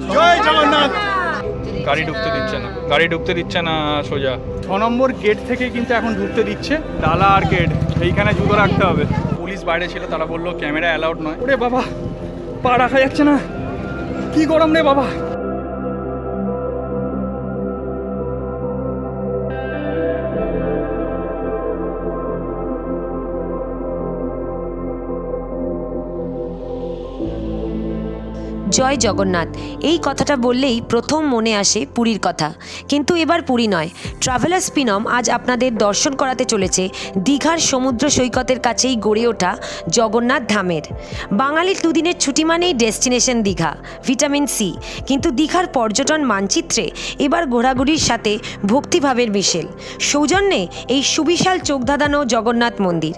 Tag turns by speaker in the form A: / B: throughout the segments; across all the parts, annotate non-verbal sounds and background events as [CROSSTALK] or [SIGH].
A: জয় জগন্নাথ।
B: গাড়ি ঢুকতে দিচ্ছে না। গাড়ি ঢুকতে দিচ্ছে না সোজা? ছ নম্বর গেট থেকে কিন্তু এখন ঢুকতে দিচ্ছে ডালা আর গেট। এইখানে জুতো রাখতে হবে। পুলিশ বাইরে ছিল তারা বলল ক্যামেরা অ্যালাউড নয়। ওরে বাবা পা রাখা যাচ্ছে না। কি গরম রে বাবা।
C: জয় জগন্নাথ। এই কথাটা বললেই প্রথম মনে আসে পুরীর কথা। কিন্তু এবার পুরী নয়। ট্রাভেলার্স পিনম আজ আপনাদের দর্শন করাতে চলেছে দীঘার সমুদ্র সৈকতের কাছেই গড়ে ওঠা জগন্নাথ ধামের। বাঙালির দুদিনের ছুটি মানেই ডেস্টিনেশন দীঘা ভিটামিন সি কিন্তু দীঘার পর্যটন মানচিত্রে এবার ঘোরাঘুরির সাথে ভক্তিভাবের মিশেল। সৌজন্যে এই সুবিশাল চোখধাঁধানো জগন্নাথ মন্দির।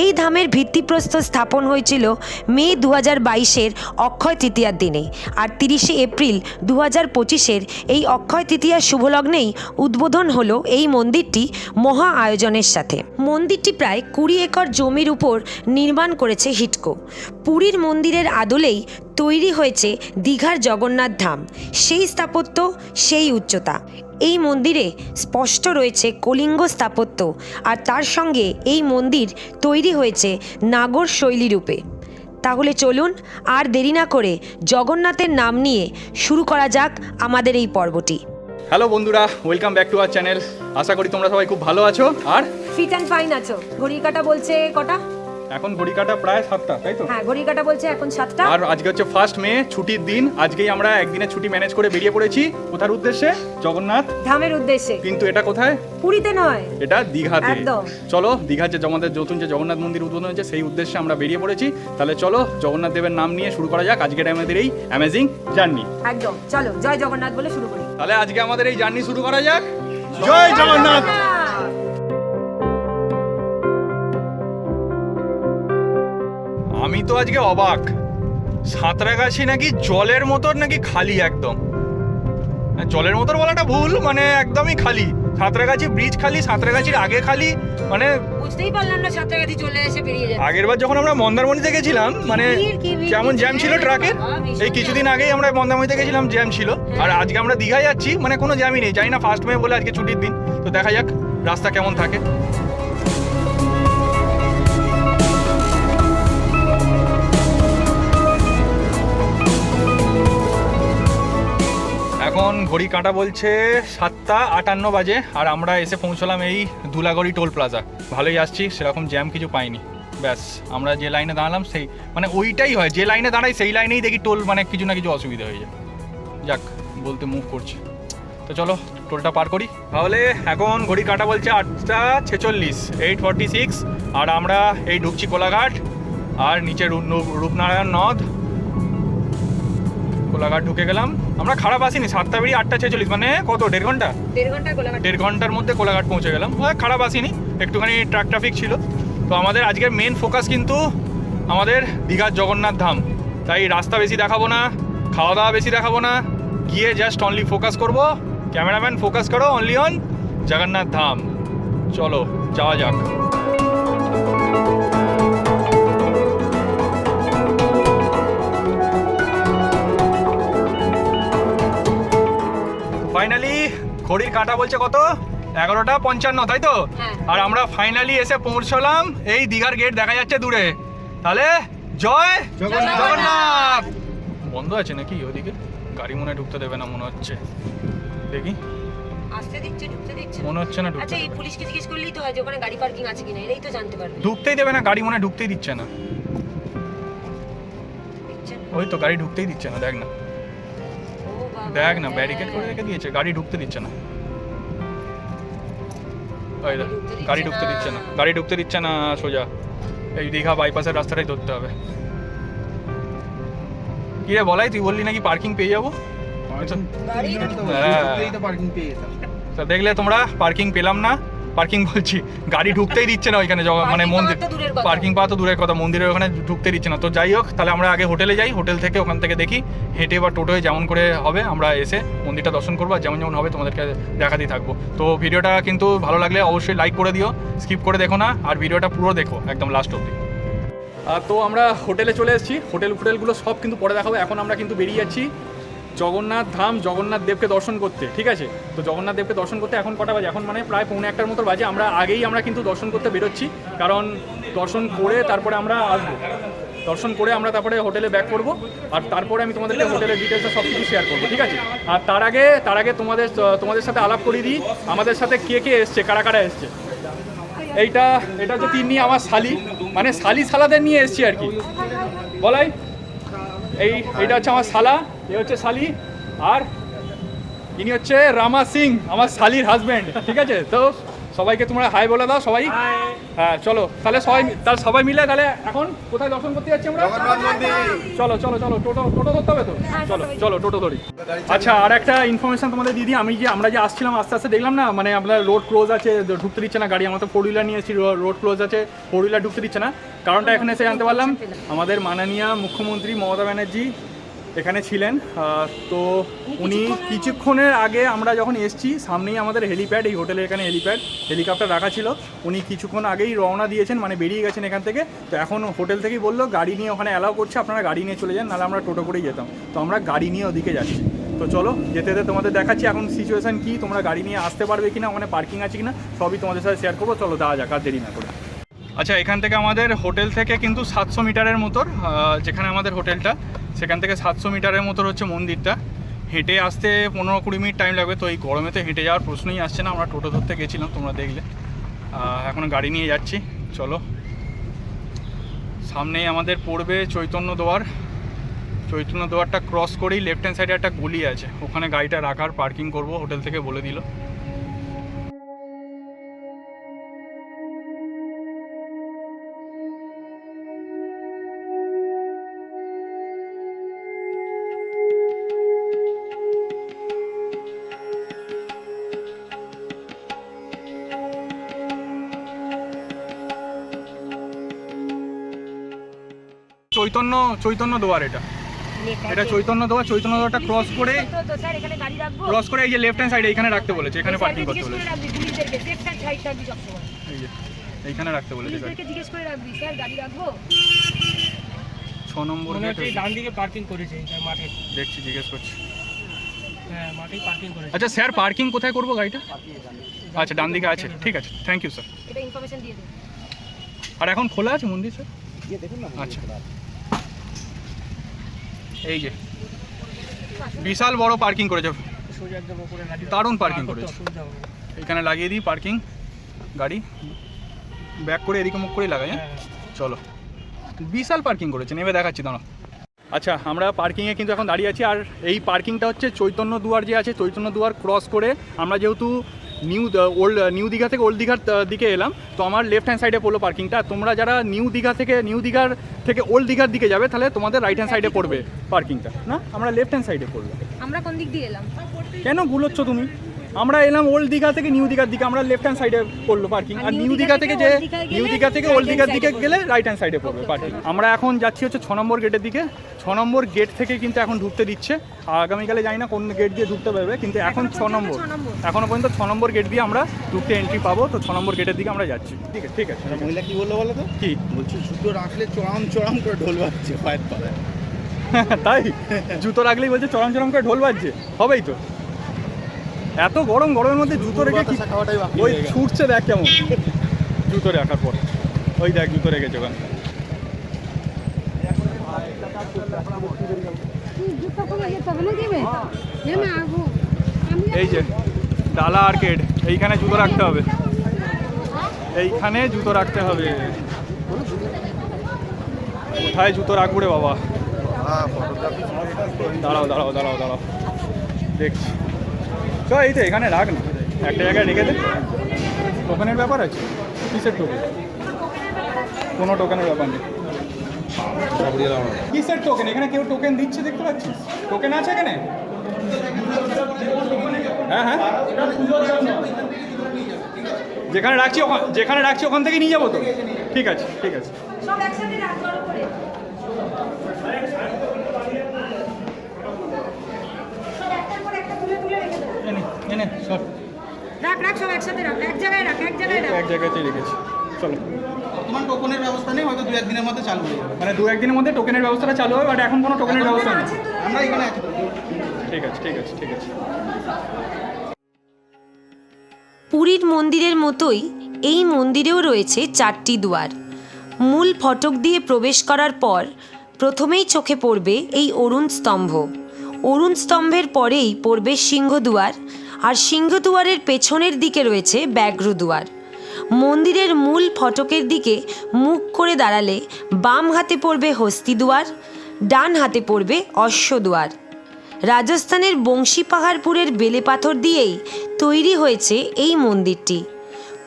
C: এই ধামের ভিত্তিপ্রস্তর স্থাপন হয়েছিল মে দু হাজার বাইশের অক্ষয় তৃতীয়ার দিনে আর তিরিশে এপ্রিল দু হাজার পঁচিশের এই অক্ষয় তৃতীয়ার শুভলগ্নেই উদ্বোধন হলো এই মন্দিরটি মহা আয়োজনের সাথে। মন্দিরটি প্রায় কুড়ি একর জমির উপর নির্মাণ করেছে হিটকো। পুরীর মন্দিরের আদলেই তৈরি হয়েছে দীঘার জগন্নাথ ধাম। সেই স্থাপত্য, সেই উচ্চতা। এই মন্দিরে স্পষ্ট রয়েছে কলিঙ্গ স্থাপত্য। আর তার সঙ্গে এই মন্দির তৈরি হয়েছে নাগর শৈলী রূপে। তাহলে চলুন আর দেরি না করে জগন্নাথের নাম নিয়ে শুরু করা যাক আমাদের এই পর্বটি।
B: হ্যালো বন্ধুরা welcome back to our channel আশা করি তোমরা সবাই খুব ভালো আছো। আর
C: ফিট অ্যান্ড ফাইন আছো। ঘড়ির কাটা বলছে কটা?
B: এখন ঘড়ি কাটা প্রায় সাতটা তাই তো?
C: হ্যাঁ ঘড়ির কাটা বলছে এখন সাতটা।
B: আর আজকে হচ্ছে ফার্স্ট মে ছুটির দিন। আজকেই আমরা একদিনের ছুটি ম্যানেজ করে বেরিয়ে পড়েছি। কোথার উদ্দেশ্যে? জগন্নাথ।
C: ধামের উদ্দেশ্যে।
B: কিন্তু এটা কোথায়?
C: পুরীতে নয়।
B: এটা দীঘাতে।
C: একদম।
B: চলো দীঘার যে আমাদের নতুন যে জগন্নাথ মন্দির উদ্বোধন হয়েছে সেই উদ্দেশ্যে আমরা বেরিয়ে পড়েছি। তাহলে চলো জগন্নাথ দেবের নাম নিয়ে শুরু করা যাক। আজকের আমাদের এই অ্যামেজিং জার্নি
C: একদম। চলো জয় জগন্নাথ বলে শুরু করি।
B: তাহলে আজকে আমাদের এই জার্নি শুরু করা যাক।
A: জয় জগন্নাথ!
B: আমি তো আজকে অবাক। সাঁতরাগাছি নাকি জলের মতন নাকি খালি একদম। জলের মতন বলাটা ভুল মানে একদমই খালি। সাঁতরাগাছি ব্রিজ খালি সাঁতরাগাছির আগে খালি মানে
C: বুঝতেই পারলাম না সাঁতরাগাছি চলে এসে বেরিয়ে
B: আগের বার যখন আমরা মন্দারমণিতে গেছিলাম মানে
C: কি
B: জ্যাম ছিল ট্রাকের এই কিছুদিন আগেই আমরা মন্দারমণিতে গেছিলাম জ্যাম ছিল। আর আজকে আমরা দীঘায় যাচ্ছি মানে কোনো জ্যামই নেই জানি না ফার্স্ট মে বলে আজকে ছুটির দিন। তো দেখা যাক রাস্তা কেমন থাকে। ঘড়ি কাঁটা বলছে সাতটা আটান্ন বাজে, আর আমরা এসে পৌঁছলাম এই দুলাগড়ি টোল প্লাজা। ভালোই আসছি, সেরকম জ্যাম কিছু পাইনি। ব্যাস, আমরা যে লাইনে দাঁড়ালাম সেই মানে ওইটাই হয়, যে লাইনে দাঁড়াই সেই লাইনেই দেখি টোল মানে কিছু না কিছু অসুবিধা হয়ে যায়। যাক, বলতে মুভ করছি। তো চলো, টোলটা পার করি। তাহলে এখন ঘড়ি কাটা বলছে আটটা ছেচল্লিশ এইট ফর্টি সিক্স আর আমরা এই ঢুকছি কোলাঘাট, আর নিচে রূপনারায়ণ নদ। কোলাঘাট ঢুকে গেলাম। আমরা খারাপ আসিনি সাতটা বেরিয়ে আটটা ছেচল্লিশ মানে কত দেড় ঘণ্টা?
C: দেড় ঘণ্টা কোলাঘাট
B: দেড় ঘণ্টার মধ্যে কোলাঘাট পৌঁছে গেলাম। হ্যাঁ, খারাপ আসিনি একটুখানি ট্রাক ট্রাফিক ছিল। তো আমাদের আজকের মেন ফোকাস কিন্তু আমাদের দীঘার জগন্নাথ ধাম। তাই রাস্তা বেশি দেখাবো না খাওয়া দাওয়া বেশি দেখাবো না গিয়ে জাস্ট অনলি ফোকাস করব। ক্যামেরাম্যান ফোকাস করো অনলি অন জগন্নাথ ধাম। চলো যাওয়া যাক। ফাইনালি ঘড়ির কাঁটা বলছে কত? এগারোটা পঞ্চান্ন তাই তো?
C: হ্যাঁ।
B: আর আমরা ফাইনালি এসে পৌঁছলাম এই দীঘার গেট দেখা যাচ্ছে দূরে। তাহলে জয়
A: জগন্নাথ।
B: বন্ধ আছে নাকি ওদিকে? গাড়ি মনে হয় ঢুকতে দেবে না মনে হচ্ছে। দেখি।
C: আসতে দিচ্ছে ঢুকতে দিচ্ছে।
B: মনে হচ্ছে না
C: আচ্ছা এই পুলিশকে জিজ্ঞেস করলেই তো হয় যে ওখানে গাড়ি পার্কিং আছে কিনা এটাই তো জানতে পারবে।
B: ঢুকতেই দেবে না গাড়ি মনে হয় ঢুকতেই দিচ্ছে না। ওই তো গাড়ি ঢুকতেই দিচ্ছে না দেখ না। দেখ না
C: হ্যাঁ।
B: ব্যারিকেড করে রেখে দিয়েছে গাড়ি ঢুকতে দিচ্ছে না। গাড়ি ঢুকতে দিচ্ছে না গাড়ি ঢুকতে দিচ্ছে না সোজা। এই দীঘা বাইপাসের রাস্তাটাই ধরতে হবে। কি রে বলাই তুই বললি নাকি পার্কিং পেয়ে যাব? হ্যাঁ।
A: যেতাম।
B: তা দেখলে তোমরা পার্কিং পেলাম না। পার্কিং বলছি গাড়ি ঢুকতেই দিচ্ছে না ওইখানে মানে মন্দির। পার্কিং পাওয়া তো দূরের কথা মন্দিরের ওখানে ঢুকতে দিচ্ছে না। তো যাই হোক তাহলে আমরা আগে হোটেলে যাই হোটেল থেকে ওখান থেকে দেখি হেঁটে বা টোটোয় যেমন করে হবে আমরা এসে মন্দিরটা দর্শন করব আর যেমন যেমন হবে তোমাদেরকে দেখাতেই থাকব। তো ভিডিওটা কিন্তু ভালো লাগলে অবশ্যই লাইক করে দিও স্কিপ করে দেখো না আর ভিডিওটা পুরো দেখো একদম লাস্ট অবধি। আর তো আমরা হোটেলে চলে এসেছি হোটেল ফোটেলগুলো সব কিন্তু পরে দেখাবো এখন আমরা কিন্তু বেরিয়ে যাচ্ছি জগন্নাথ ধাম, জগন্নাথ দেবকে দর্শন করতে, ঠিক আছে? তো জগন্নাথ দেবকে দর্শন করতে এখন কটা বাজে? এখন মানে প্রায় পৌনে একটার মতো বাজে। আমরা আগেই আমরা কিন্তু দর্শন করতে বেরোচ্ছি, কারণ দর্শন করে তারপরে আমরা আসব। দর্শন করে আমরা তারপরে হোটেলে ব্যাক করব, আর তারপরে আমি তোমাদেরকে হোটেলের ডিটেলসটা সব কিছু শেয়ার করব, ঠিক আছে? আর তার আগে তার আগে তোমাদের তোমাদের সাথে আলাপ করিয়ে দিই, আমাদের সাথে কে কে এসছে, কারা কারা এসছে? এইটা, এটা হচ্ছে তিন্নি, আমার শালি। মানে শালি শালাদের নিয়ে এসছি আর কি। বলাই? এই, এইটা হচ্ছে আমার শালা। এ হচ্ছে শালি আর ইনি হচ্ছে রামা সিং আমার শালির হাজবেন্ড ঠিক আছে? তো সবাইকে তোমরা হাই বলে দাও সবাই। হ্যাঁ চলো তাহলে সবাই তাহলে সবাই মিলে তাহলে এখন কোথায় দর্শন করতে যাচ্ছি আমরা? চলো চলো চলো টোটো টোটো ধরতে হবে তো? চলো চলো টোটো ধরি। আচ্ছা আর একটা ইনফরমেশন তোমাদের দিদি আমি যে আমরা যে আসছিলাম আস্তে আস্তে দেখলাম না মানে আপনার রোড ক্লোজ আছে ঢুকতে দিচ্ছে না গাড়ি আমার তো ফোর হুইলার নিয়ে এসেছি রোড ক্লোজ আছে ফোর হুইলার ঢুকতে দিচ্ছে না। কারণটা এখানে এসে জানতে পারলাম আমাদের মাননীয় মুখ্যমন্ত্রী মমতা ব্যানার্জি এখানে ছিলেন তো উনি কিছুক্ষণের আগে আমরা যখন এসছি সামনেই আমাদের হেলিপ্যাড এই হোটেলের এখানে হেলিপ্যাড হেলিকপ্টার রাখা ছিল। উনি কিছুক্ষণ আগেই রওনা দিয়েছেন মানে বেরিয়ে গেছেন এখান থেকে। তো এখন হোটেল থেকেই বলল গাড়ি নিয়ে ওখানে অ্যালাউ করছে আপনারা গাড়ি নিয়ে চলে যান নাহলে আমরা টোটো করেই যেতাম। তো আমরা গাড়ি নিয়ে ওদিকে যাচ্ছি। তো চলো যেতে যেতে তোমাদের দেখাচ্ছি এখন সিচুয়েশন কি তোমরা গাড়ি নিয়ে আসতে পারবে কিনা ওখানে পার্কিং আছে কিনা সবই তোমাদের সাথে শেয়ার করব। চলো দেওয়া যাক আর দেরি না করে। আচ্ছা এখান থেকে আমাদের হোটেল থেকে কিন্তু সাতশো মিটারের আহ, যেখানে আমাদের হোটেলটা সেখান থেকে সাতশো মিটারের মতো হচ্ছে মন্দিরটা। হেঁটে আসতে পনেরো কুড়ি মিনিট টাইম লাগবে, তো এই গরমেতে হেঁটে যাওয়ার প্রশ্নই আসছে না। আমরা টোটো ধরতে গেছিলাম, তোমরা দেখলে। এখন গাড়ি নিয়ে যাচ্ছি, চলো। সামনেই আমাদের পড়বে চৈতন্য দোয়ার। চৈতন্য দোয়ারটা ক্রস করেই লেফট হ্যান্ড সাইডে একটা গলি আছে। ওখানে গাড়িটা রাখার পার্কিং করব হোটেল থেকে বলে দিল। চৈতন্য চৈতন্য দোয়ার এটা। এটা চৈতন্য দোয়ার চৈতন্য দোয়ারটা ক্রস করে
D: তো তো স্যার এখানে গাড়ি রাখব?
B: ক্রস করে এই যে লেফট হ্যান্ড সাইডে এখানে রাখতে বলেছে এখানে পার্কিং করতে
D: করে
B: বলেছে। এইখানে রাখতে বলেছে
D: জিজ্ঞেস করে রাখবি স্যার গাড়ি রাখব?
B: ছ নম্বর
E: ডান দিকে পার্কিং করেছে মাঠে।
B: দেখছি জিজ্ঞেস করছি।
E: হ্যাঁ মাঠেই পার্কিং করেছে।
B: আচ্ছা স্যার পার্কিং কোথায় করব গাড়িটা? আচ্ছা ডান দিকে আছে ঠিক আছে থ্যাংক ইউ স্যার
D: এটা ইনফরমেশন দিয়ে দে
B: আর এখন খোলা আছে মন্দির স্যার আচ্ছা। এই যে। বিশাল বড় পার্কিং করেছে। দারুণ
E: করতে
B: করেছে। এখানে লাগিয়ে দিই পার্কিং গাড়ি। ব্যাক করে এদিকে মুখ করেই লাগাই হ্যাঁ?
E: হ্যাঁ।
B: চলো। বিশাল পার্কিং করেছে। নেমে দেখাচ্ছি দাঁড়া আচ্ছা আমরা পার্কিংয়ে কিন্তু এখন দাঁড়িয়ে আছি। আর এই পার্কিংটা হচ্ছে চৈতন্য দুয়ার যে আছে চৈতন্য দুয়ার ক্রস করে আমরা যেহেতু নিউ ওল্ড নিউ দীঘা থেকে ওল্ড দীঘার দিকে এলাম। তো আমার লেফট হ্যান্ড সাইডে পড়ল পার্কিংটা তোমরা যারা নিউ দীঘা থেকে নিউ দীঘার থেকে ওল্ড দীঘার দিকে যাবে তাহলে তোমাদের রাইট হ্যান্ড সাইডে পড়বে পার্কিংটা না? আমরা লেফট হ্যান্ড সাইডে পড়ল
D: আমরা কোন দিক দিয়ে এলাম?
B: কেন ভুলোচ্ছ তুমি? আমরা এলাম ওল্ড দীঘা থেকে নিউ দীঘার দিকে আমরা লেফট হ্যান্ড সাইডে পড়ল পার্কিং আর নিউ দীঘা থেকে যে নিউ দীঘা থেকে ওল্ড দীঘার দিকে গেলে রাইট হ্যান্ড সাইডে পড়বে পার্কিং আমরা এখন যাচ্ছি হচ্ছে ছ নম্বর গেটের দিকে। ছ নম্বর গেট থেকে কিন্তু এখন ঢুকতে দিচ্ছে। আর আগামীকালে জানি না কোন গেট দিয়ে ঢুকতে পারবে কিন্তু এখন ছ নম্বর। এখনও পর্যন্ত ছ নম্বর গেট দিয়ে আমরা ঢুকতে এন্ট্রি পাবো। তো ছ নম্বর গেটের দিকে আমরা যাচ্ছি। ঠিক আছে ঠিক আছে।
A: মহিলা কি বলল বলো তো?
B: কি?
A: বলছি জুতো রাখলে চড়াম চড়াম করে ঢোল বাজছে পায়ের [LAUGHS]
B: তাই? জুতো রাখলেই বলছে চরম চরম করে ঢোল বাজছে? হবেই তো। এত গরম গরমের মধ্যে জুতো রেখে কি ওই ছুটছে দেখ কেমন। জুতো রাখার পর। ওই দেখ জুতো রেখেছে ওখানে। এই যে ডালা আর্কেড এইখানে জুতো রাখতে হবে। এইখানে জুতো রাখতে হবে। কোথায় জুতো রাখব রে বাবা? দাঁড়াও দাঁড়াও দাঁড়াও দাঁড়াও। দেখছি। চ এই তো এখানে রাখ না একটা জায়গায় রেখে দে। টোকেনের ব্যাপার আছে? কিসের টোকেন কোনো টোকেনের ব্যাপার নেই। কিসের টোকেন এখানে কেউ টোকেন দিচ্ছে দেখতে পাচ্ছিস? টোকেন আছে এখানে? হ্যাঁ হ্যাঁ। যেখানে রাখছি যেখানে রাখছি ওখান থেকে নিয়ে যাব তো? ঠিক আছে ঠিক আছে
D: সব একসাথে রাখ জড়ো করে সব একটার পর একটা তুলে তুলে রেখে দেবো
B: এনে এনে
D: রাখ রাখ সব একসাথে রাখ। এক জায়গায় রাখ এক জায়গায় রাখ।
B: এক জায়গাতেই রেখেছি। চলো।
A: তোমার টোকনের ব্যবস্থা নেই হয়তো দু একদিনের মধ্যে চালু হয়ে যাবে।
B: মানে দু একদিনের মধ্যে টোকেনের ব্যবস্থাটা চালু হবে বাট এখন কোনো টোকেনের ব্যবস্থা নেই।
A: আমরা এখানে আছি।
B: ঠিক আছে ঠিক আছে ঠিক আছে।
C: পুরীর মন্দিরের মতোই এই মন্দিরেও রয়েছে চারটি দুয়ার। মূল ফটক দিয়ে প্রবেশ করার পর প্রথমেই চোখে পড়বে এই অরুণ স্তম্ভ। অরুণ স্তম্ভের পরেই পড়বে সিংহদুয়ার, আর সিংহদুয়ারের পেছনের দিকে রয়েছে ব্যাঘ্রদুয়ার। মন্দিরের মূল ফটকের দিকে মুখ করে দাঁড়ালে বাম হাতে পড়বে হস্তি দুয়ার ডান হাতে পড়বে অশ্বদুয়ার। রাজস্থানের বংশী পাহাড়পুরের বেলে পাথর দিয়েই তৈরি হয়েছে এই মন্দিরটি।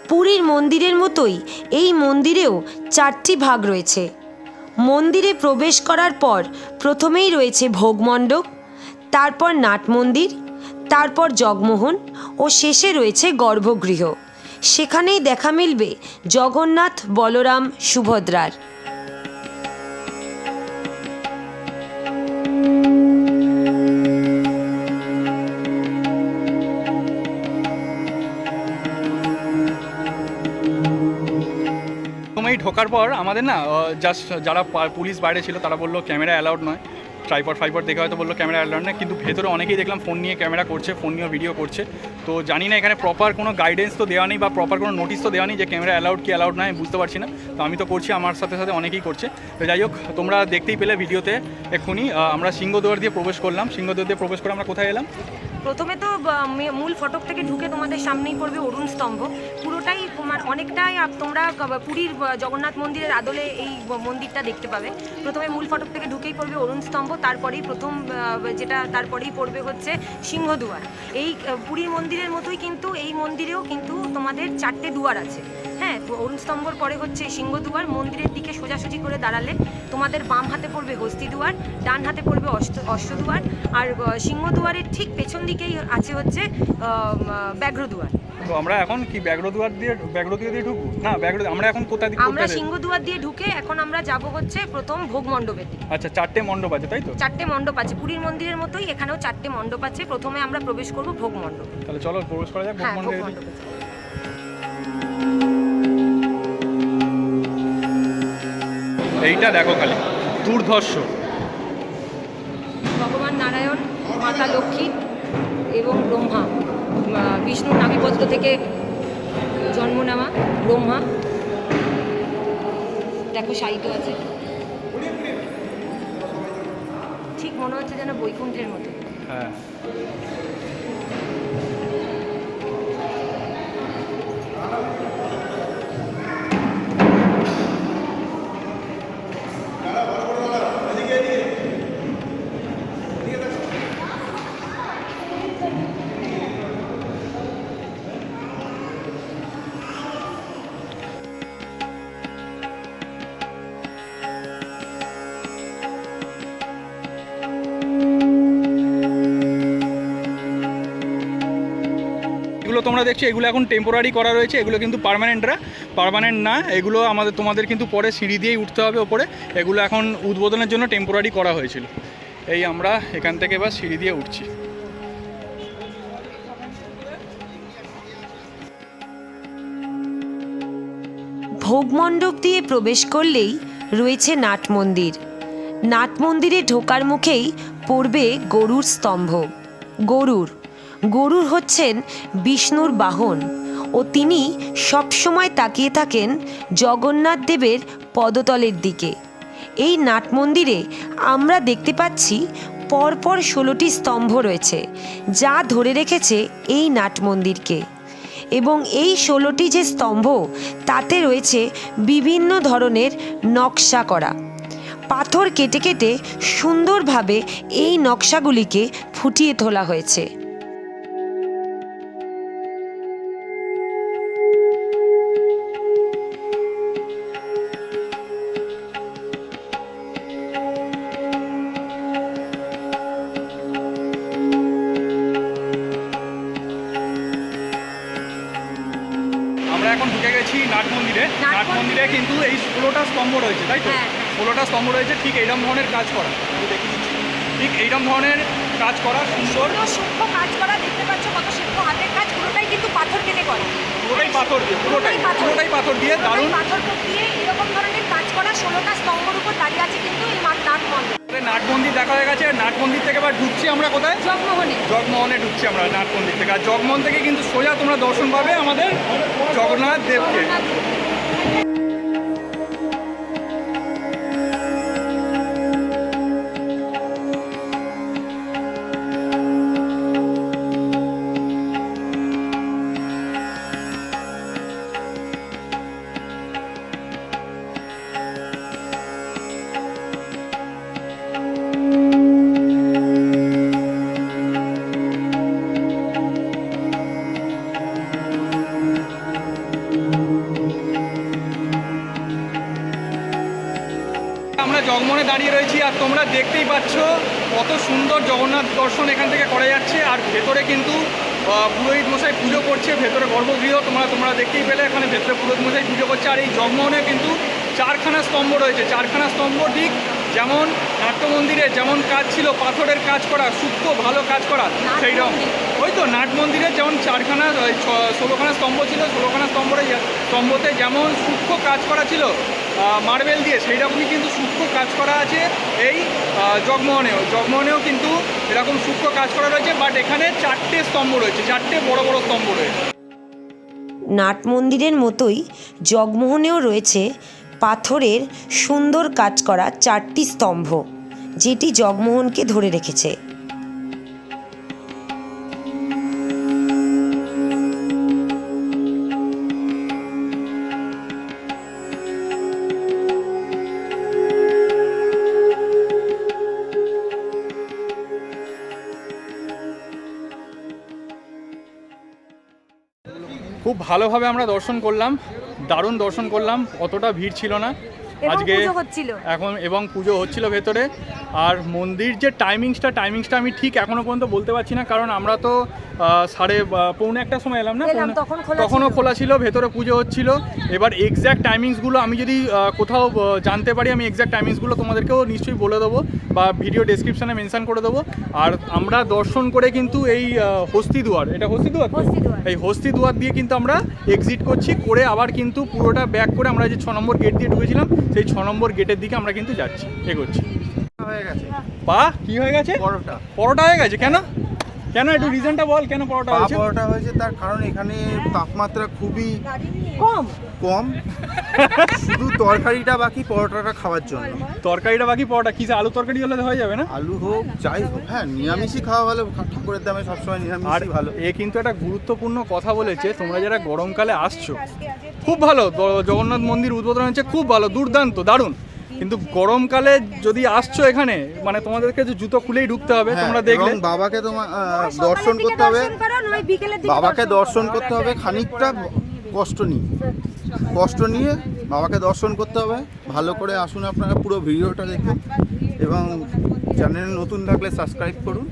C: পুরীর মন্দিরের মতোই এই মন্দিরেও চারটি ভাগ রয়েছে। মন্দিরে প্রবেশ করার পর প্রথমেই রয়েছে ভোগমণ্ডপ তারপর নাট মন্দির, তারপর জগমোহন ও শেষে রয়েছে গর্ভগৃহ। সেখানেই দেখা মিলবে জগন্নাথ বলরাম সুভদ্রার।
B: ঢোকার পর আমাদের না জাস্ট যারা পুলিশ বাইরে ছিল তারা বলল ক্যামেরা অ্যালাউড নয়। ট্রাইপড ফাইপড দেখে হয়তো বলল ক্যামেরা অ্যালাউড না, কিন্তু ভেতরে অনেকেই দেখলাম ফোন নিয়ে ক্যামেরা করছে ফোন নিয়েও ভিডিও করছে। তো জানি না এখানে প্রপার কোনো গাইডেন্স তো দেওয়া নেই বা প্রপার কোনো নোটিস তো দেওয়া নেই যে ক্যামেরা অ্যালাউড কি অ্যালাউড নয় আমি বুঝতে পারছি না। তো আমি তো করছি, আমার সাথে সাথে অনেকেই করছে। তো যাই হোক, তোমরা দেখতেই পেলে ভিডিওতে এক্ষুনি আমরা সিংহদুয়ার দিয়ে প্রবেশ করলাম। সিংহদুয়ার দিয়ে প্রবেশ করে আমরা কোথায় এলাম?
C: প্রথমে তো মূল ফটক থেকে ঢুকে তোমাদের সামনেই পড়বে অরুণ স্তম্ভ। পুরোটাই তোমার অনেকটাই তোমরা পুরীর জগন্নাথ মন্দিরের আদলে এই মন্দিরটা দেখতে পাবে। প্রথমে মূল ফটক থেকে ঢুকেই পড়বে অরুণ স্তম্ভ, তারপরেই প্রথম যেটা তারপরেই পড়বে হচ্ছে সিংহদুয়ার। এই পুরীর মন্দিরের মতোই কিন্তু, এই মন্দিরেও কিন্তু তোমাদের চারটে দুয়ার আছে। হ্যাঁ তো অরুণ স্তম্ভর পরে হচ্ছে সিংহদুয়ার মন্দিরের দিকে সোজাসুজি করে দাঁড়ালে তোমাদের বাম হাতে পড়বে হস্তি দুয়ার ডান হাতে পড়বে অষ্ট অশ্বদুয়ার আর সিংহদুয়ারের ঠিক পেছন দিকেই আছে হচ্ছে ব্যাঘ্র দুয়ার
B: তো আমরা এখন কি ব্যাগ্রদুয়ার দিয়ে ব্যাগ্রদুয়ার দিয়ে ঢুকবো? না ব্যাগ্র আমরা এখন কোথা দিয়ে
C: আমরা সিংহদুয়ার দিয়ে ঢুকে এখন আমরা যাব হচ্ছে প্রথম ভোগ মণ্ডপের দিকে।
B: আচ্ছা চারটে মণ্ডপ আছে তাই তো?
C: চারটে মণ্ডপ আছে পুরীর মন্দিরের মতোই এখানেও চারটে মণ্ডপ আছে প্রথমে আমরা প্রবেশ করব ভোগ মণ্ডপ।
B: তাহলে চলো প্রবেশ করা যাক
C: হ্যাঁ ভোগ মণ্ডপে
B: এইটা দেখো খালি। দুর্ধর্ষ।
C: ভগবান নারায়ণ মাতা লক্ষ্মী এবং ব্রহ্মা। বিষ্ণুর নাভিপত্র থেকে জন্ম নেওয়া ব্রহ্মা। দেখো সাহিত্য আছে। ঠিক মনে হচ্ছে যেন বৈকুণ্ঠের মতো।
B: হ্যাঁ। তোমরা দেখছ, এগুলো এখন টেম্পোরারি করা রয়েছে, এগুলো কিন্তু পার্মানেন্টরা পারমানেন্ট না, এগুলো আমাদের, তোমাদের কিন্তু পরে সিঁড়ি দিয়েই উঠতে হবে ওপরে। এগুলো এখন উদ্বোধনের জন্য টেম্পোরারি করা হয়েছিল। এই আমরা এখান থেকে এবার সিঁড়ি দিয়ে উঠছি।
C: ভোগমণ্ডপ দিয়ে প্রবেশ করলেই রয়েছে নাট মন্দির। নাট মন্দিরে ঢোকার মুখেই পড়বে গরুর স্তম্ভ। গরুর গরুর হচ্ছেন বিষ্ণুর বাহন ও তিনি সবসময় তাকিয়ে থাকেন জগন্নাথ দেবের পদতলের দিকে। এই নাট মন্দিরে আমরা দেখতে পাচ্ছি পরপর ষোলোটি স্তম্ভ রয়েছে, যা ধরে রেখেছে এই নাট মন্দিরকে। এবং এই ষোলোটি যে স্তম্ভ, তাতে রয়েছে বিভিন্ন ধরনের নকশা করা। পাথর কেটে কেটে সুন্দরভাবে এই নকশাগুলিকে ফুটিয়ে তোলা হয়েছে।
B: রয়েছে ঠিক এইরকম ধরনের কাজ করা। দিচ্ছি। ঠিক এইরকম ধরনের কাজ করা সুন্দর।
C: সূক্ষ্ম কাজ করা দেখতে পাচ্ছ কত সূক্ষ্ম হাতের কাজ পুরোটাই কিন্তু পাথর কেটে করা।
B: পুরোটাই পাথর দিয়ে পুরোটাই
C: পুরোটাই পাথর।
B: দিয়ে দারুণ।
C: পাথর দিয়ে এরকম ধরনের কাজ করা ষোলোটা স্তম্ভর উপর দাঁড়িয়ে আছে কিন্তু এই নাট নাট মন্দির
B: নাট মন্দির দেখা হয়ে গেছে। নাট মন্দির থেকে এবার ঢুকছি আমরা কোথায়?
D: জগমোহনে
B: জগমোহনে ঢুকছি আমরা নাট মন্দির থেকে। আর জগমোহন থেকে কিন্তু সোজা তোমরা দর্শন পাবে আমাদের জগন্নাথ দেবকে। জগন্নাথ দর্শন এখান থেকে করা যাচ্ছে। আর ভেতরে কিন্তু পুরোহিত মশাই পুজো করছে। ভেতরে গর্ভগৃহ তোমরা তোমরা দেখতেই পেলে এখানে ভেতরে পুরোহিত মশাই পুজো করছে। আর এই জগমোহনে কিন্তু চারখানা স্তম্ভ রয়েছে। চারখানা স্তম্ভ ঠিক যেমন নাট্য মন্দিরে যেমন কাজ ছিল পাথরের কাজ করা সূক্ষ্ম ভালো কাজ করা সেই রকম। ওই তো নাট মন্দিরে যেমন চারখানা ষোলোখানা স্তম্ভ ছিল ষোলোখানা স্তম্ভরে স্তম্ভতে যেমন সূক্ষ্ম কাজ করা ছিল মার্বেল দিয়ে সেই রকমই কিন্তু সূক্ষ্ম কাজ করা আছে এই জগমোহনেও। জগমোহনেও কিন্তু এরকম সূক্ষ্ম কাজ করা রয়েছে বাট এখানে চারটে স্তম্ভ রয়েছে, চারটে বড় বড় স্তম্ভ রয়েছে।
C: নাট মন্দিরের মতোই জগমোহনেও রয়েছে পাথরের সুন্দর কাজ করা চারটি স্তম্ভ, যেটি জগমোহনকে ধরে রেখেছে।
B: খুব ভালোভাবে আমরা দর্শন করলাম দারুণ দর্শন করলাম অতটা ভিড় ছিল না আজকে
D: হচ্ছিল।
B: এখন এবং পুজো হচ্ছিল ভেতরে আর মন্দির যে টাইমিংসটা টাইমিংসটা আমি ঠিক এখনও পর্যন্ত বলতে পারছি না কারণ আমরা তো সাড়ে পৌনে একটা সময় এলাম না তখনও খোলা ছিল ভেতরে পুজো হচ্ছিল। এবার এক্স্যাক্ট টাইমিংসগুলো আমি যদি কোথাও জানতে পারি আমি এক্স্যাক্ট টাইমিংসগুলো তোমাদেরকেও নিশ্চয়ই বলে দেবো বা ভিডিও ডেসক্রিপশনে মেনশন করে দেবো। আর আমরা দর্শন করে কিন্তু এই হস্তি দুয়ার এটা হস্তি দুয়ার। এই হস্তি দুয়ার দিয়ে কিন্তু আমরা এক্সিট করছি করে আবার কিন্তু পুরোটা ব্যাক করে আমরা যে ছ নম্বর গেট দিয়ে ঢুকেছিলাম সেই ছ নম্বর গেটের দিকে আমরা কিন্তু যাচ্ছি এগোচ্ছি।
A: হয়ে গেছে।
B: পা? কি হয়ে গেছে?
A: পরোটা।
B: পরোটা হয়ে গেছে? কেন? কেন একটু রিজনটা বল কেন পরোটা হয়েছে?
A: পরোটা হয়েছে তার কারণ এখানে তাপমাত্রা খুবই
D: কম।
A: কম। শুধু তরকারিটা বাকি পরোটাটা খাওয়ার জন্য।
B: তরকারিটা বাকি পরোটা। কি যে আলু তরকারি হলে হয়ে যাবে না?
A: আলু হোক যাই হোক হ্যাঁ নিরামিষই খাওয়া ভালো ঠাকুরের দামে সবসময়
B: আর
A: নিরামিষই ভালো।
B: এ কিন্তু একটা গুরুত্বপূর্ণ কথা বলেছে তোমরা যারা গরমকালে আসছো খুব ভালো জগন্নাথ মন্দির উদ্বোধন হচ্ছে খুব ভালো দুর্দান্ত দারুণ। কিন্তু গরমকালে যদি আসছো এখানে মানে তোমাদেরকে যে জুতো খুলেই ঢুকতে হবে
A: হ্যাঁ,
B: তোমরা দেখলে।
A: বাবাকে তোমার দর্শন করতে হবে।
D: দর্শন করো, নয় বিকেলের দিকে
A: বাবাকে দর্শন করতে হবে খানিকটা কষ্ট নিয়ে। কষ্ট নিয়ে বাবাকে দর্শন করতে হবে। ভালো করে আসুন আপনারা পুরো ভিডিওটা দেখুন এবং চ্যানেল নতুন থাকলে সাবস্ক্রাইব করুন।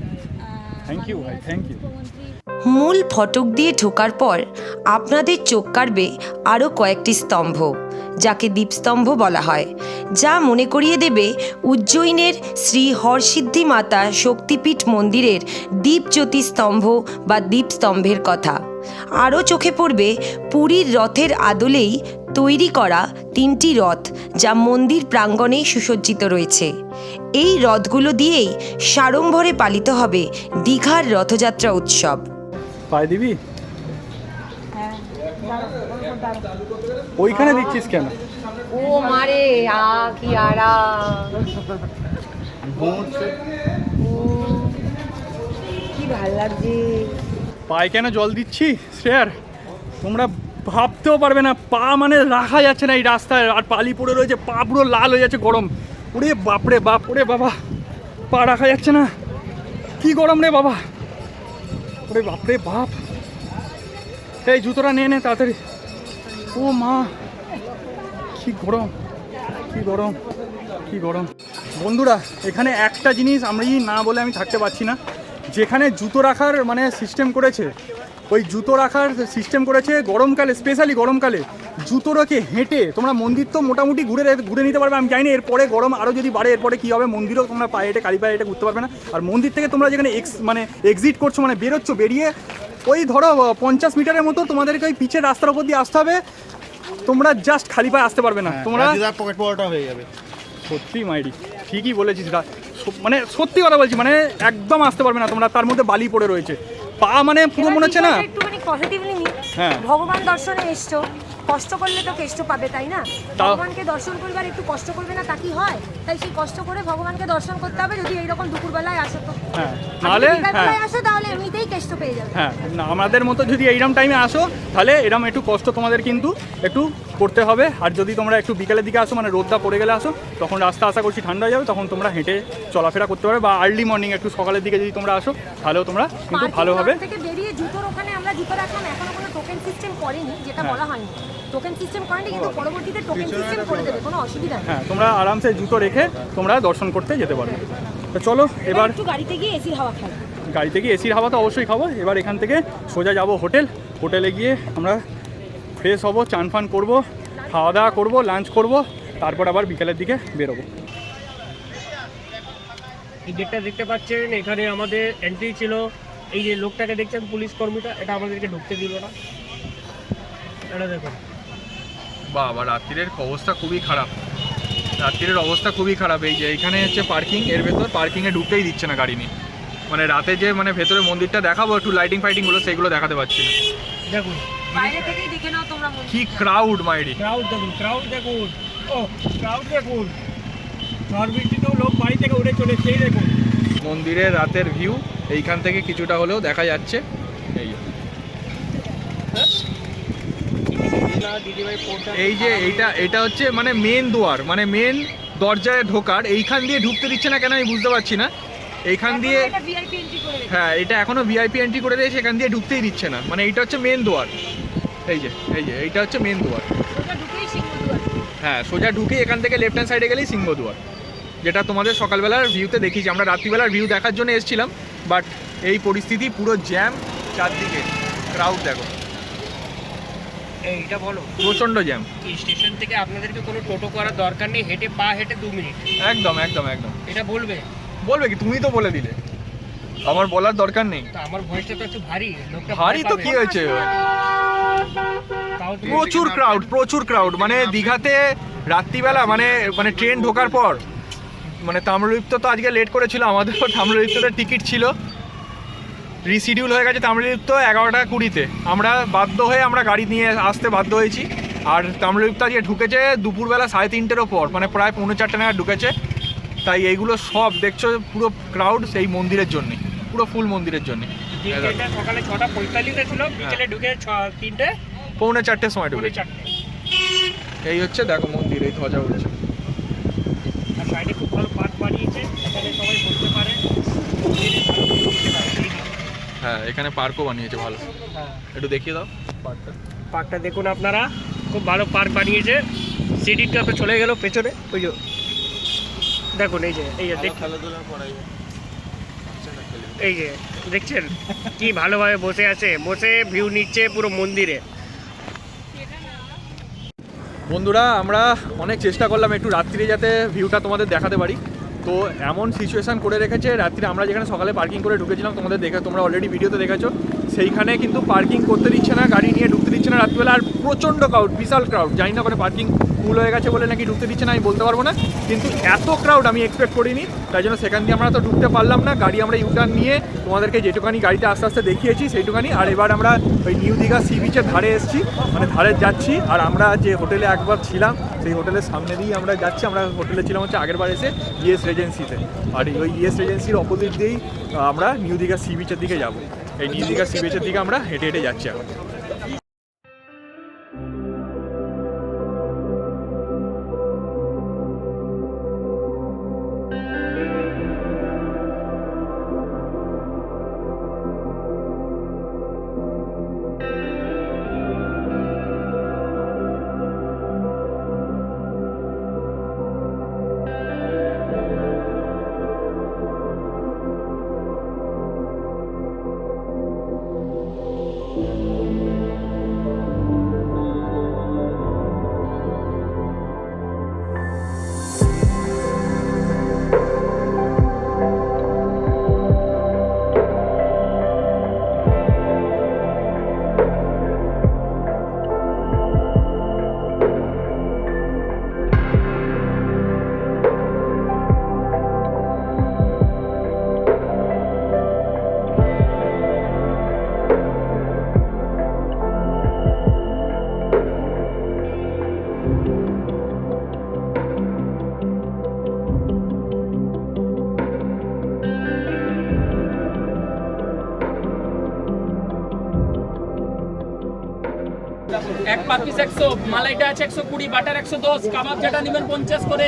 C: মূল ফটক দিয়ে ঢোকার পর আপনাদের চোখ কাড়বে আরও কয়েকটি স্তম্ভ, যাকে দ্বীপস্তম্ভ বলা হয়, যা মনে করিয়ে দেবে উজ্জয়িনের শ্রী হরসিদ্ধি মাতা শক্তিপীঠ মন্দিরের দীপজ্যোতি স্তম্ভ বা দীপস্তম্ভের কথা। আরও চোখে পড়বে পুরীর রথের আদলেই তৈরি করা তিনটি রথ যা মন্দির প্রাঙ্গণেই সুসজ্জিত রয়েছে। এই রথগুলো দিয়েই সাড়ম্বরে পালিত হবে দীঘার রথযাত্রা উৎসব।
B: পাই দিবি? ওইখানে দিচ্ছিস কেন?
C: ও মারে আ কি আরা। কি ভালো লাগছে।
B: পায়ে কেন জল দিচ্ছি শ্রেয়ার? তোমরা ভাবতেও পারবে না পা মানে রাখা যাচ্ছে না এই রাস্তায় আর পালি পড়ে রয়েছে পা পুরো লাল হয়ে যাচ্ছে গরম। ওরে বাপরে বাপ, ওরে বাবা, পা রাখা যাচ্ছে না। কি গরম রে বাবা। ওরে বাপরে বাপ। এই জুতোটা নিয়ে নে তাড়াতাড়ি। ও মা, কি গরম কি গরম কি গরম। বন্ধুরা, এখানে একটা জিনিস আমি না বলে আমি থাকতে পারছি না। যেখানে জুতো রাখার মানে সিস্টেম করেছে ওই জুতো রাখার সিস্টেম করেছে গরমকালে স্পেশালি গরমকালে। জুতো রেখে হেঁটে তোমরা মন্দির তো মোটামুটি ঘুরে ঘুরে নিতে পারবে আমি জানি না এরপরে গরম আরও যদি বাড়ে এরপরে কী হবে মন্দিরও তোমরা পায়ে হেঁটে কালী পায়ে হেঁটে ঘুরতে পারবে না। আর মন্দির থেকে তোমরা যেখানে এক্স মানে এক্সিট করছ মানে বেরোচ্ছ বেরিয়ে ওই ধরো পঞ্চাশ মিটারের মতো তোমাদেরকে ওই পিছের রাস্তার উপর দিয়ে আসতে হবে। তোমরা জাস্ট খালি পায়ে আসতে পারবে না। তোমরা
A: পকেট পরোটা হয়ে যাবে।
B: সত্যি মাইরি ঠিকই বলেছিস মানে সত্যি কথা বলছি মানে একদম আসতে পারবে না তোমরা তার মধ্যে বালি পড়ে রয়েছে। পা মানে পুরো মনে হচ্ছে না?
D: একটুখানি পজিটিভলি নি
B: হ্যাঁ।
D: ভগবান দর্শনে এসছো। কষ্ট করলে তো কেষ্ট পাবে তাই না? ভগবানকে দর্শন করবার একটু কষ্ট করবে না তা কি হয়? তাই সেই কষ্ট করে ভগবানকে দর্শন করতে হবে যদি এইরকম দুপুরবেলায় আসো তো।
B: হ্যাঁ নাহলে
D: যদি
B: হ্যাঁ।
D: আসো তাহলে এমনিতেই কেষ্ট পেয়ে যাবে।
B: হ্যাঁ না আমাদের মতো যদি এইরকম টাইমে আসো তাহলে এরকম একটু কষ্ট তোমাদের কিন্তু একটু করতে হবে। আর যদি তোমরা একটু বিকালের দিকে আসো মানে রোদটা পড়ে গেলে আসো তখন রাস্তা আশা করছি ঠান্ডা হয়ে যাবে তখন তোমরা হেঁটে চলাফেরা করতে পারবে বা আর্লি মর্নিং একটু সকালের দিকে যদি তোমরা আসো তাহলেও তোমরা কিন্তু ভালোভাবে
D: lot থেকে বেরিয়ে জুতোর ওখানে আমরা জুতো রাখলাম এখনও কোনো টোকেন সিস্টেম করেনি যেটা
B: হ্যাঁ।
D: বলা হয়নি। টোকেন সিস্টেম করেনি কিন্তু পরবর্তীতে টোকেন সিস্টেম করে দেবে কোনো অসুবিধা নেই।
B: হ্যাঁ তোমরা আরামসে জুতো রেখে তোমরা দর্শন করতে যেতে পারবে। তো চলো
D: এবার একটু গাড়িতে গিয়ে এসির হাওয়া খাই
B: গাড়ি থেকে এসির হাওয়া তো অবশ্যই খাব। এবার এখান থেকে সোজা যাব হোটেল। হোটেলে গিয়ে আমরা ফ্রেশ হব চান ফান করব খাওয়া দাওয়া করব লাঞ্চ করব তারপর আবার বিকেলের দিকে বেরোবো।
E: এই গেটটা দেখতে পাচ্ছেন এখানে আমাদের এন্ট্রি ছিল এই যে লোকটাকে দেখছেন পুলিশ কর্মীটা এটা আমাদেরকে ঢুকতে দিল না। এটা দেখুন।
B: বাবা রাত্রিরের অবস্থা খুবই খারাপ। রাত্রিরের অবস্থা খুবই খারাপ। এই যে এখানে হচ্ছে পার্কিং এর ভেতর পার্কিংয়ে ঢুকতেই দিচ্ছে না গাড়ি নিয়ে। মানে রাতে যে মানে ভেতরে মন্দিরটা দেখাবো একটু লাইটিং ফাইটিংগুলো সেগুলো দেখাতে পারছি না।
E: দেখুন
D: বাইরে থেকেই দেখে নাও তোমরা মন্দির।
B: কি ক্রাউড মাইরি।
E: ক্রাউড দেখুন ক্রাউড দেখুন। ও ক্রাউড দেখুন। ঝড় বৃষ্টিতেও লোক বাড়ি থেকে উঠে চলে সেই দেখুন।
B: মন্দিরের রাতের ভিউ এইখান থেকে কিছুটা হলেও দেখা যাচ্ছে। এই। এই যে এইটা এটা হচ্ছে মানে মেন দুয়ার মানে মেন দরজায় ঢোকার। এইখান দিয়ে ঢুকতে দিচ্ছে না কেন আমি বুঝতে পারছি না। এইখান দিয়ে। হ্যাঁ এটা এখনও ভিআইপি এন্ট্রি করে দিয়েছে এখান দিয়ে ঢুকতেই দিচ্ছে না। মানে এইটা হচ্ছে মেন দুয়ার। এই যে এই যে এইটা হচ্ছে মেন দুয়ার। হ্যাঁ সোজা ঢুকে এখান থেকে লেফট হ্যান্ড সাইডে গেলেই সিংহ দুয়ার। যেটা তোমাদের সকালবেলার ভিউতে দেখিয়েছি। আমরা রাত্রিবেলার ভিউ দেখার জন্য এসেছিলাম। বাট এই পরিস্থিতি পুরো জ্যাম চারদিকে ক্রাউড দেখো।
E: এইটা বলো।
B: প্রচণ্ড জ্যাম।
E: স্টেশন থেকে আপনাদেরকে কোনো টোটো করার দরকার নেই হেঁটে পা হেঁটে দু মিনিট।
B: একদম একদম একদম।
E: এটা বলবে?
B: বলবে কি? তুমি তো বলে দিলে। আমার বলার দরকার নেই।
E: আমার ভয়েসটা তো একটু ভারী
B: ভারী তো। কি হয়েছে? প্রচুর ক্রাউড প্রচুর ক্রাউড মানে দীঘাতে রাত্রিবেলা মানে মানে ট্রেন ঢোকার পর মানে তাম্রলিপ্ত তো আজকে লেট করেছিল আমাদেরও তাম্রলিপ্তদের টিকিট ছিল। রিশিডিউল হয়ে গেছে তাম্রলিপ্ত এগারোটা কুড়িতে। আমরা বাধ্য হয়ে আমরা গাড়ি নিয়ে আসতে বাধ্য হয়েছি। আর তাম্রলিপ্ত আজকে ঢুকেছে দুপুরবেলা সাড়ে তিনটেরও পর মানে প্রায় পৌনে চারটে নাগাদ ঢুকেছে। তাই এইগুলো সব দেখছ পুরো ক্রাউড সেই মন্দিরের জন্যে পুরো ফুল মন্দিরের জন্যে।
E: যে ট্রেনটা সকালে ছটা পঁয়তাল্লিশে ছিল বিকেলে ঢুকে তিনটে?
B: পৌনে চারটের সময়
E: চারটে।
B: এই হচ্ছে দেখো মন্দির এই ধ্বজা উঠছে
E: সাইডে খুব ভালো পার্ক বানিয়েছে এখানে সবাই বসতে পারে।
B: হ্যাঁ এখানে পার্কও বানিয়েছে ভালো।
E: হ্যাঁ।
B: একটু দেখিয়ে দাও। পার্কটা।
E: পার্কটা দেখুন আপনারা খুব ভালো পার্ক বানিয়েছে। সিডিটা তো চলে গেল পেছনে ওই যে দেখুন এই যে এই যে দেখ
B: খেলাধুলা করাই
E: এই যে দেখছেন? কি ভালোভাবে বসে আছে বসে ভিউ নিচ্ছে পুরো মন্দিরে।
B: বন্ধুরা, আমরা অনেক চেষ্টা করলাম একটু রাত্রিরে যাতে ভিউটা তোমাদের দেখাতে পারি। তো এমন সিচুয়েশান করে রেখেছে, রাত্রিরে আমরা যেখানে সকালে পার্কিং করে ঢুকেছিলাম, তোমাদের দেখে, তোমরা অলরেডি ভিডিওতে দেখেছ। সেইখানে কিন্তু পার্কিং করতে দিচ্ছে না, গাড়ি নিয়ে ঢুকতে দিচ্ছে না রাত্রিবেলা, আর প্রচণ্ড ক্রাউড বিশাল ক্রাউড জানি না করে পার্কিং ফুল হয়ে গেছে বলে নাকি ঢুকতে দিচ্ছে না, আমি বলতে পারব না। কিন্তু এত ক্রাউড আমি এক্সপেক্ট করিনি, তাই জন্য সেখান দিয়ে আমরা তো ঢুকতে পারলাম না। গাড়ি আমরা ইউটার্ন নিয়ে তোমাদেরকে যেটুকানি গাড়িতে আস্তে আস্তে দেখিয়েছি সেইটুকানি আর এবার আমরা ওই নিউ দীঘা সি বিচের ধারে এসেছি মানে ধারে যাচ্ছি। আর আমরা যে হোটেলে একবার ছিলাম, সেই হোটেলের সামনে দিয়েই আমরা যাচ্ছি। আমরা হোটেলে ছিলাম হচ্ছে আগের বার এসে ইএস রেজেন্সিতে আর ওই ইএস রেজেন্সির অপোজিট দিয়েই আমরা নিউ দীঘা সি বিচের দিকে যাব। এই নিউ দীঘা সি বিচের দিকে আমরা হেঁটে হেঁটে যাচ্ছি এখন।
F: মালাইটা আছে একশো কুড়ি বাটার একশো দশ কাবাব যেটা নেবেন পঞ্চাশ করে।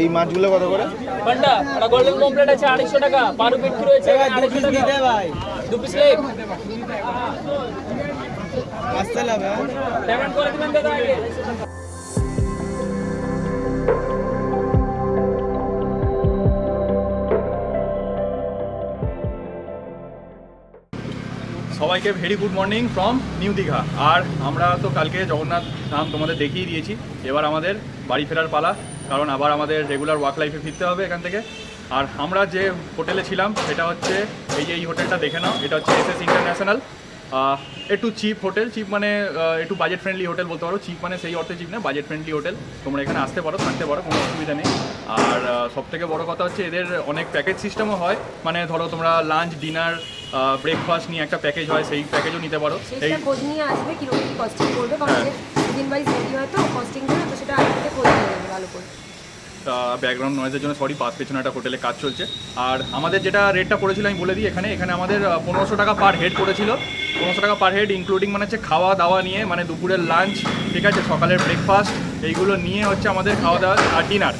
A: এই মাছগুলো কত করে?
F: পান্ডা একটা গোল্ডেন পমপ্লেট আছে আড়াইশো টাকা বারো পেট কি রয়েছে আড়াইশো টাকা। দু পিস লেগ পেমেন্ট করে দিবেন দাদা আগে।
B: সবাইকে very good morning from New Digha আর আমরা তো কালকে জগন্নাথ ধাম তোমাদের দেখিয়ে দিয়েছি। এবার আমাদের বাড়ি ফেরার পালা, কারণ আবার আমাদের রেগুলার ওয়ার্ক লাইফে ফিরতে হবে এখান থেকে। আর আমরা যে হোটেলে ছিলাম, সেটা হচ্ছে এই যে এই হোটেলটা দেখে নাও, এটা হচ্ছে এস এস ইন্টারন্যাশনাল একটু চিপ হোটেল চিপ মানে একটু বাজেট ফ্রেন্ডলি হোটেল বলতে পারো। চিপ মানে সেই অর্থে চিপ না বাজেট ফ্রেন্ডলি হোটেল তোমরা এখানে আসতে পারো, থাকতে পারো, কোনো অসুবিধা নেই। আর সব থেকে বড় কথা হচ্ছে এদের অনেক প্যাকেজ সিস্টেমও হয়। মানে ধরো তোমরা লাঞ্চ ডিনার ব্রেকফাস্ট নিয়ে একটা প্যাকেজ হয় সেই প্যাকেজও নিতে পারো। এই
D: খোঁজ নিয়ে আসবে কীরকম কি কস্টিং করবে কারণ
B: হ্যাঁ।
D: সিজন ওয়াইজ রেডি হয় তো কস্টিং করে তো সেটা আগে থেকে খোঁজ নিয়ে নেবে ভালো করে।
B: ব্যাকগ্রাউন্ড নয়েজের জন্য সরি পাস পেছনে একটা হোটেলে কাজ চলছে। আর আমাদের যেটা রেটটা পড়েছিল আমি বলে দিই এখানে এখানে আমাদের পনেরোশো টাকা পার হেড পড়েছিল। পনেরোশো টাকা পার হেড ইনক্লুডিং মানে হচ্ছে খাওয়া দাওয়া নিয়ে মানে দুপুরের লাঞ্চ ঠিক আছে সকালের ব্রেকফাস্ট এইগুলো নিয়ে হচ্ছে আমাদের খাওয়া দাওয়া আর ডিনার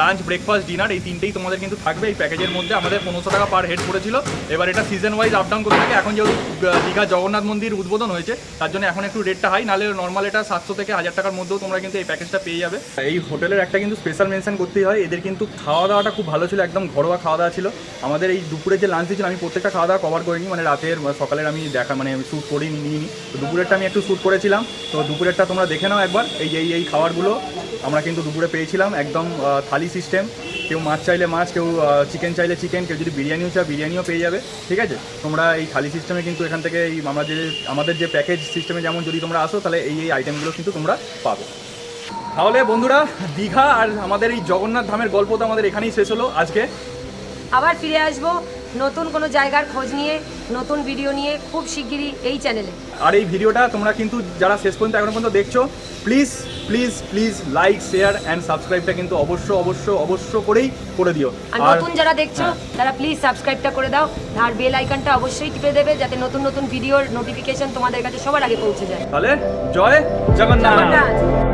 B: লাঞ্চ ব্রেকফাস্ট ডিনার এই তিনটেই তোমাদের কিন্তু থাকবে। এই প্যাকেজের মধ্যে আমাদের পনেরোশো টাকা পার হেড পড়েছিল। এবার এটা সিজন ওয়াইজ আপ ডাউন করতে থাকে। এখন যেহেতু দীঘা জগন্নাথ মন্দির উদ্বোধন হয়েছে, তার জন্য এখন একটু রেটটা হাই নাহলে নর্মাল এটা সাতশো থেকে হাজার টাকার মধ্যেও তোমরা কিন্তু এই প্যাকেজটা পেয়ে যাবে। এই হোটেলের একটা কিন্তু স্পেশাল মেনশন করতেই হয়। এদের কিন্তু খাওয়া দাওয়াটা খুব ভালো ছিল। একদম ঘরোয়া খাওয়া দাওয়া ছিল। আমাদের এই দুপুরে যে লাঞ্চ ছিল আমি প্রত্যেকটা খাওয়া দাওয়া কভার করিনি। মানে রাতের সকালের আমি দেখা মানে আমি শ্যুট করিনি, নিইনি। তো দুপুরেরটা আমি একটু শ্যুট করেছিলাম। তো দুপুরেরটা তোমরা দেখে নাও একবার। এই এই এই খাবারগুলো আমরা কিন্তু দুপুরে পেয়েছিলাম। একদম থালি সিস্টেম, কেউ মাছ চাইলে মাছ, কেউ চিকেন চাইলে চিকেন কেউ যদি বিরিয়ানিও চায় বিরিয়ানিও পেয়ে যাবে, ঠিক আছে? তোমরা এই থালি সিস্টেমে কিন্তু এখান থেকে এই আমরা যে, আমাদের যে প্যাকেজ সিস্টেমে যেমন যদি তোমরা আসো, তাহলে এই এই আইটেমগুলো কিন্তু তোমরা পাবে। তাহলে বন্ধুরা, দীঘা আর আমাদের এই জগন্নাথ ধামের গল্প তো আমাদের এখানেই শেষ হলো। আজকে
D: আবার ফিরে আসব। নতুন কোনো জায়গার খোঁজ নিয়ে নতুন ভিডিও নিয়ে খুব শিগগিরই এই চ্যানেলে
B: আর এই ভিডিওটা তোমরা কিন্তু যারা শেষ পর্যন্ত এখনও পর্যন্ত দেখছ please please please like share and সাবস্ক্রাইবটা কিন্তু অবশ্য অবশ্য অবশ্য করেই করে দিও।
D: আর নতুন যারা দেখছ তারা প্লিজ সাবস্ক্রাইবটা করে দাও আর বেল আইকনটা অবশ্যই টিপে দেবে যাতে নতুন নতুন ভিডিওর নোটিফিকেশন তোমাদের কাছে সবার আগে পৌঁছে যায়।
B: তাহলে জয় জগন্নাথ।
D: জগন্নাথ।